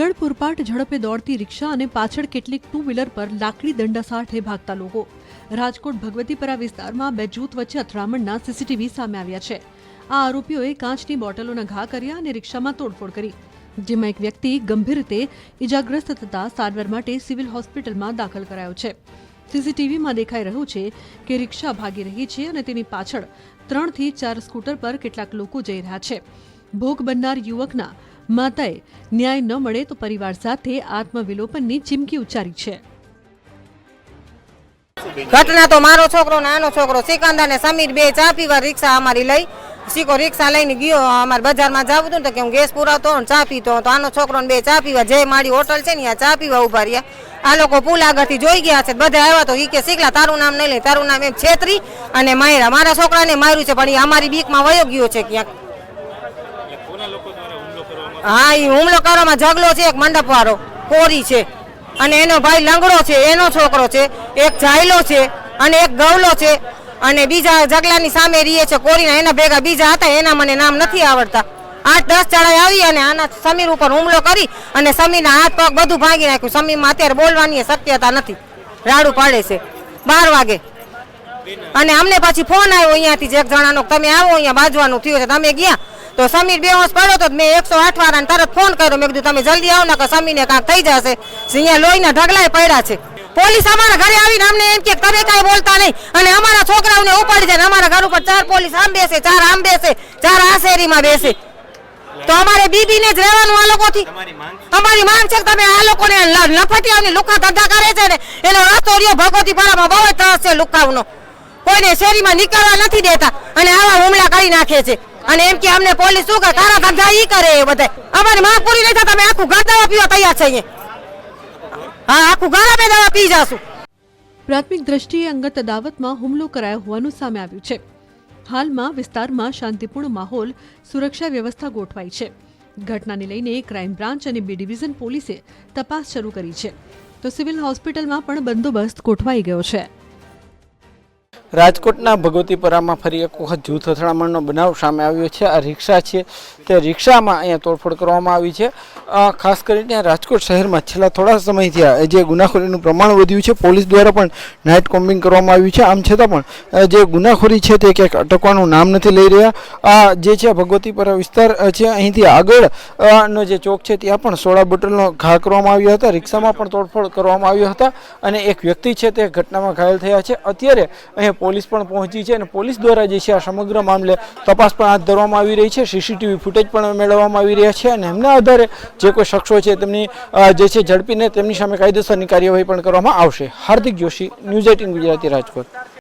આગળ પૂરપાટ ઝડપે દોડતી રિક્ષા અને પાછળ કેટલીક ટુ વ્હીલર પર લાકડી દંડા ભાગતા લોકો. રાજકોટ ભગવતીપરા વિસ્તારમાં બે જૂથ વચ્ચે અથડામણના સીસીટીવી સામે આવ્યા છે. આ આરોપીઓએ કાચની બોટલોના ઘા કર્યા અને રિક્ષામાં તોડફોડ કરી. જેમાં એક વ્યક્તિ ગંભીર રીતે ઇજાગ્રસ્ત થતા સારવાર માટે સિવિલ હોસ્પિટલમાં દાખલ કરાયો છે. સીસીટીવીમાં દેખાઈ રહ્યું છે કે રિક્ષા ભાગી રહી છે અને તેની પાછળ ત્રણથી ચાર સ્કૂટર પર કેટલાક લોકો જઈ રહ્યા છે. ભોગ બનનાર યુવકના માતાએ ન્યાય ન મળે તો પરિવાર સાથે આત્મવિલોપનની ચીમકી ઉચ્ચારી છે. ઘટના તો મારો છોકરો ને આનો છોકરો સિકંદર ને સમીર બે ચા પીવા રિક્ષા અમારી લઈ. શીખો રિક્ષા લઈને ગયો, અમારે બજારમાં જવું હતું તો કે હું ગેસ પુરાવતો ને ચા પીતો તો આનો છોકરો બે ચા પીવા, જે મારી હોટલ છે ને, ત્યાં ચા પીવા ઊભા રહ્યા. આ લોકો પુલ આગળથી જોઈ ગયા છે. બધા આવ્યા તો ઈ કે, શીખલા, તારું નામ નહીં લે તારું નામ એમ છેતરી અને માયરા મારા છોકરાને માર્યું છે, પણ એ અમારી બીકમાં વયો ગયો છે ક્યાંક. હા એ હુમલો કરવામાં ઝગલો છે એક મંડપ વાળો કોરી છે. અને એનો ભાઈ લંગડો છે એનો છોકરો છે એક જાયલો છે અને એક ગવલો છે. અને બીજા જગલાની સામે રીએ છે કોરીના એના ભેગા બીજા હતા એના મને નામ નથી આવડતા. આઠ દસ ચડાઈ આવી અને આના સમીર ઉપર હુમલો કરી અને સમીરના હાથ પગ બધું ભાંગી નાખ્યું. સમીરમાં અત્યારે બોલવાની શક્યતા નથી. રાડું પાડે છે. બાર વાગે. અને અમને પછી ફોન આવ્યો અહીંયાથી એક જણાનો તમે આવો અહીંયા બાજવાનું થયું છે તમે ગયા? તો સમીર બેહોશ પડ્યો તો મેં એકસો આઠ વાળાને તરત ફોન કર્યો. મેં કીધું તમે જલ્દી આવો ને કે સમીરને કાંક થઈ જશે. અહીંયા લોહીના ઢગલાય પડ્યા છે. પોલીસ અમારા ઘરે આવીને અમને એમ કે તમે કાંઈ બોલતા નહીં. અને અમારા છોકરાઓને ઉપાડી જાય ને અમારા ઘર ઉપર ચાર પોલીસ આમ બેસે ચાર આમ બેસે ચાર આ શેરીમાં બેસે. તો અમારે બીબીને જ રહેવાનું આ લોકોથી. અમારી માંગ છે તમે આ લોકોને લ- લફટિયાઓની લુખા ધંધા કરે છે ને એનો રસ્તો રહ્યો ભગવતી પાડામાં બહુ ત્રાસ છે લુખાવનો. કોઈને શેરીમાં નીકળવા નથી દેતા અને આવા હુમલા કરી નાખે છે. અને એમ કે અમને પોલીસ શું કરે તારા ધંધા ઈ કરે એ બધા. અમારી માંગ પૂરી નહીં થતા તમે આખું ઘર દવા પીવા તૈયાર છે હા, આખું ઘર અમે દવા પી જશું. પ્રાથમિક દ્રષ્ટિએ અંગત અદાવતમાં હુમલો કરાયો હોવાનું સામે આવ્યું છે. હાલમાં વિસ્તારમાં શાંતિપૂર્ણ માહોલ, સુરક્ષા વ્યવસ્થા ગોઠવાઈ છે. ઘટનાને લઈને ક્રાઇમ બ્રાન્ચ અને બી ડિવિઝન પોલીસે તપાસ શરૂ કરી છે. તો સિવિલ હોસ્પિટલમાં પણ બંદોબસ્ત ગોઠવાઈ ગયો છે. રાજકોટના ભગવતીપરામાં ફરી એક વખત જૂથ અથડામણનો બનાવ સામે આવ્યો છે. આ રિક્ષા છે. તે રિક્ષામાં અહીંયા તોડફોડ કરવામાં આવી છે. ખાસ કરીને રાજકોટ શહેરમાં છેલ્લા થોડા સમયથી જે ગુનાખોરીનું પ્રમાણ વધ્યું છે, પોલીસ દ્વારા પણ નાઇટ કોમ્બિંગ કરવામાં આવ્યું છે. આમ છતાં પણ જે ગુનાખોરી છે તે ક્યાંક અટકવાનું નામ નથી લઈ રહ્યા. આ જે છે ભગવતીપરા વિસ્તાર છે, અહીંથી આગળ નો જે ચોક છે ત્યાં પણ સોડા બોટલનો ઘા કરવામાં આવ્યા હતા. રિક્ષામાં પણ તોડફોડ કરવામાં આવ્યા હતા અને એક વ્યક્તિ છે તે ઘટનામાં ઘાયલ થયા છે. અત્યારે અહીંયા પોલીસ પણ પહોંચી છે અને પોલીસ દ્વારા જે છે આ સમગ્ર મામલે તપાસ પણ હાથ ધરવામાં આવી રહી છે. સીસીટીવી ફૂટેજ પણ મેળવવામાં આવી રહ્યા છે અને એમના આધારે જે કોઈ શખ્સો છે તેમની જે છે ઝડપીને તેમની સામે કાયદેસરની કાર્યવાહી પણ કરવામાં આવશે. Hardik Joshi, news eighteen Gujarati Rajkot.